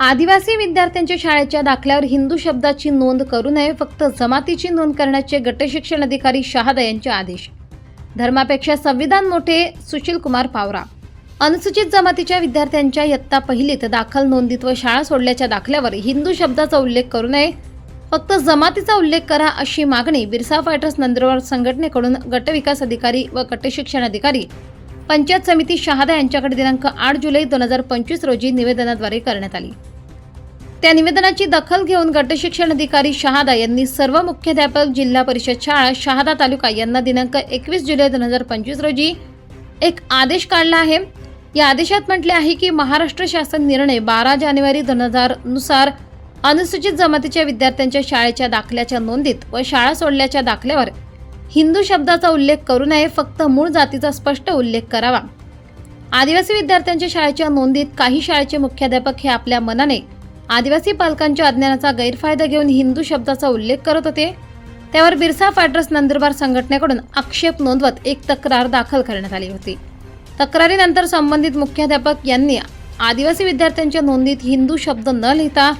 आदिवासी विद्यार्थ्यांच्या शाळेच्या दाखल्यावर हिंदू शब्दाची नोंद करू नये फक्त जमातीची नोंद करण्याचे गटशिक्षण अधिकारी शहादा यांचे आदेश. धर्मापेक्षा संविधान मोठे सुशील कुमार पावरा. अनुसूचित जमातीच्या विद्यार्थ्यांच्या इयत्ता पहिलीत दाखल नोंदीत व शाळा सोडल्याच्या दाखल्यावर हिंदू शब्दाचा उल्लेख करू नये फक्त जमातीचा उल्लेख करा अशी मागणी बिरसा फायटर्स नंदुरबार संघटनेकडून गटविकास अधिकारी व गटशिक्षण अधिकारी पंचायत समिती शहादा यांच्याकडे दिनांक आठ जुलै दोन हजार पंचवीस रोजी निवेदनाद्वारे करण्यात आली. त्या निवेदनाची दखल घेऊन गटशिक्षण अधिकारी शहादा यांनी सर्व मुख्याध्यापक जिल्हा परिषद शाळा शहादा तालुका यांना दिनांक एकवीस जुलै दोन हजार पंचवीस रोजी एक आदेश काढला आहे. या आदेशात म्हटले आहे की महाराष्ट्र शासन निर्णय बारा जानेवारी दोन हजारनुसार अनुसूचित जमातीच्या विद्यार्थ्यांच्या शाळेच्या दाखल्याच्या नोंदीत व शाळा सोडल्याच्या दाखल्यावर हिंदू शब्दाचा उल्लेख करू नये फक्त मूळ जातीचा स्पष्ट उल्लेख करावा. आदिवासी विद्यार्थ्यांच्या शाळेच्या नोंदीत काही शाळेचे मुख्याध्यापक हे आपल्या मनाने आदिवासी पालकांच्या अज्ञानाचा गैरफायदा घेऊन हिंदू शब्दाचा उल्लेख करत होते. त्यावर बिरसा फायड्रस नंदुरबार संघटनेकडून आक्षेप नोंदवत एक तक्रार दाखल करण्यात आली होती. तक्रारीनंतर संबंधित मुख्याध्यापक यांनी आदिवासी विद्यार्थ्यांच्या नोंदीत हिंदू शब्द न लिहिता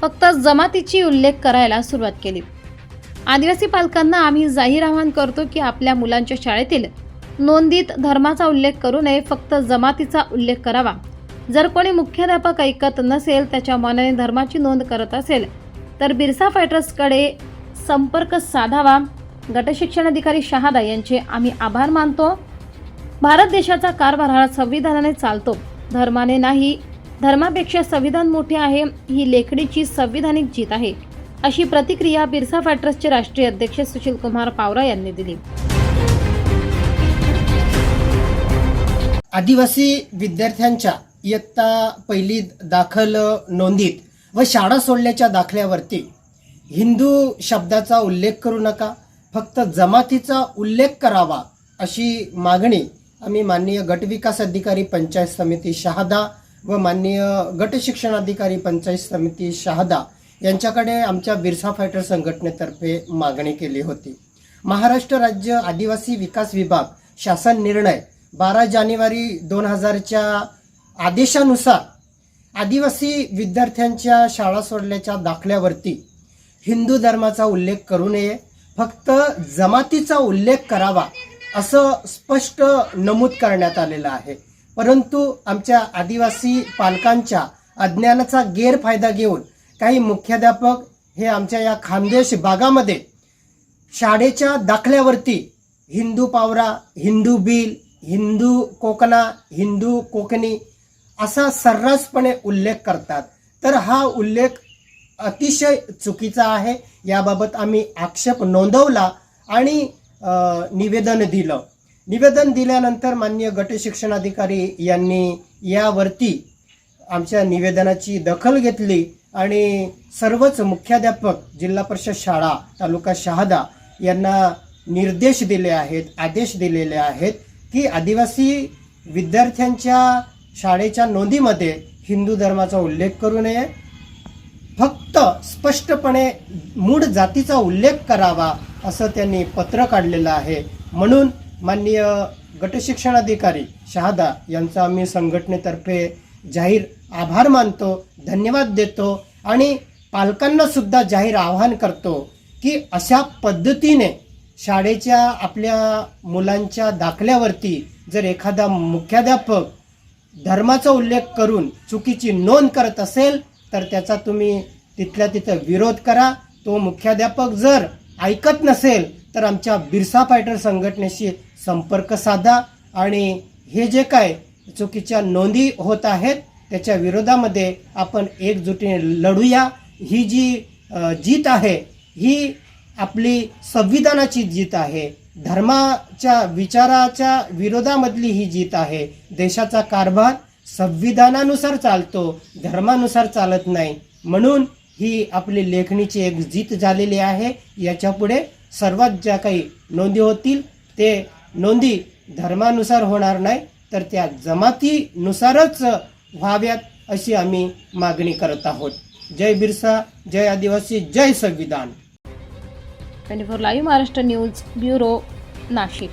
फक्त जमातीची उल्लेख करायला सुरुवात केली. आदिवासी पालकांना आम्ही जाहीर आवाहन करतो की आपल्या मुलांच्या शाळेतील नोंदीत धर्माचा उल्लेख करू नये फक्त जमातीचा उल्लेख करावा. जर कोणी मुख्याध्यापक ऐकत नसेल त्याच्या मनाने धर्माची नोंद करत असेल तर बिरसा फायटर्सकडे संपर्क साधावा. गटशिक्षण अधिकारी शहादा यांचे आम्ही आभार मानतो. भारत देशाचा कारभार हा संविधानाने चालतो. धर्माने नाही धर्मापेक्षा संविधान मोठे आहे ही लेखडीची संविधानिक जीत आहे अशी प्रतिक्रिया बिरसा फॅक्टर्सचे राष्ट्रीय अध्यक्ष सुशील कुमार पावरा यांनी दिली. आदिवासी विद्यार्थ्यांच्या इयत्ता पहिली दाखल नोंदीत व शाळा सोडल्याच्या दाखल्यावरती हिंदू शब्दाचा उल्लेख करू नका फक्त जमातीचा उल्लेख करावा अशी मागणी आम्ही माननीय गटविकास अधिकारी पंचायत समिती शहादा व माननीय गट शिक्षणाधिकारी पंचायत समिती शहादा यांच्याकडे आमच्या बिरसा फायटर संघटनेतर्फे मागणी केली होती. महाराष्ट्र राज्य आदिवासी विकास विभाग शासन निर्णय बारा जानेवारी दोन हजारच्या आदेशानुसार आदिवासी विद्यार्थ्यांच्या शाळा सोडल्याच्या दाखल्यावरती हिंदू धर्माचा उल्लेख करू नये फक्त जमातीचा उल्लेख करावा असं स्पष्ट नमूद करण्यात आलेलं आहे. परंतु आमच्या आदिवासी पालकांच्या अज्ञानाचा गैरफायदा घेऊन काही मुख्याध्यापक हे आमच्या या खानदेश भागामध्ये शाळेच्या दाखल्यावरती हिंदू पावरा हिंदू बिल हिंदू कोकणा हिंदू कोकणी असा सर्रासपणे उल्लेख करतात. तर हा उल्लेख अतिशय चुकीचा आहे. याबाबत आम्ही आक्षेप नोंदवला आणि निवेदन दिलं. निवेदन दिल्यानंतर माननीय गट शिक्षणाधिकारी यांनी यावरती आमच्या निवेदनाची दखल घेतली आणि सर्वच मुख्याध्यापक जिल्हा परिषद शाळा तालुका शहादा यांना निर्देश दिले आहेत आदेश दिलेले आहेत की आदिवासी विद्यार्थ्यांच्या शाळेच्या नोंदीमध्ये हिंदू धर्माचा उल्लेख करू नये. फक्त स्पष्टपणे मूळ जातीचा उल्लेख करावा असं त्यांनी पत्र काढलेलं आहे. म्हणून माननीय गटशिक्षणाधिकारी शहादा यांचा आम्ही संघटनेतर्फे जाहीर आभार मानतो धन्यवाद देतो आणि पालकांनासुद्धा जाहीर आवाहन करतो की अशा पद्धतीने शाळेच्या आपल्या मुलांच्या दाखल्यावरती जर एखादा मुख्याध्यापक धर्माचा उल्लेख करून चुकीची नोंद करत असेल तर त्याचा तुम्ही तिथल्या तिथं विरोध करा. तो मुख्याध्यापक जर ऐकत नसेल तर आमच्या बिरसा फायटर संघटनेशी संपर्क साधा. आणि हे जे काय चुकीच्या नोंदी होत आहेत त्याच्या विरोधामध्ये आपण एकजुटीने लढूया. ही जी जीत आहे ही आपली संविधानाची जीत आहे. धर्माच्या विचाराच्या विरोधामधली ही जीत आहे. देशाचा कारभार संविधानानुसार चालतो धर्मानुसार चालत नाही. म्हणून ही आपली लेखणीची एक जीत झालेली आहे. याच्यापुढे सर्वात ज्या काही नोंदी होतील ते नोंदी धर्मानुसार होणार नाही तर त्या जमातीनुसारच व्हाव्यात अशी आम्ही मागणी करत आहोत. जय बिरसा जय आदिवासी जय संविधान. Twenty four live Maharashtra news bureau Nashik.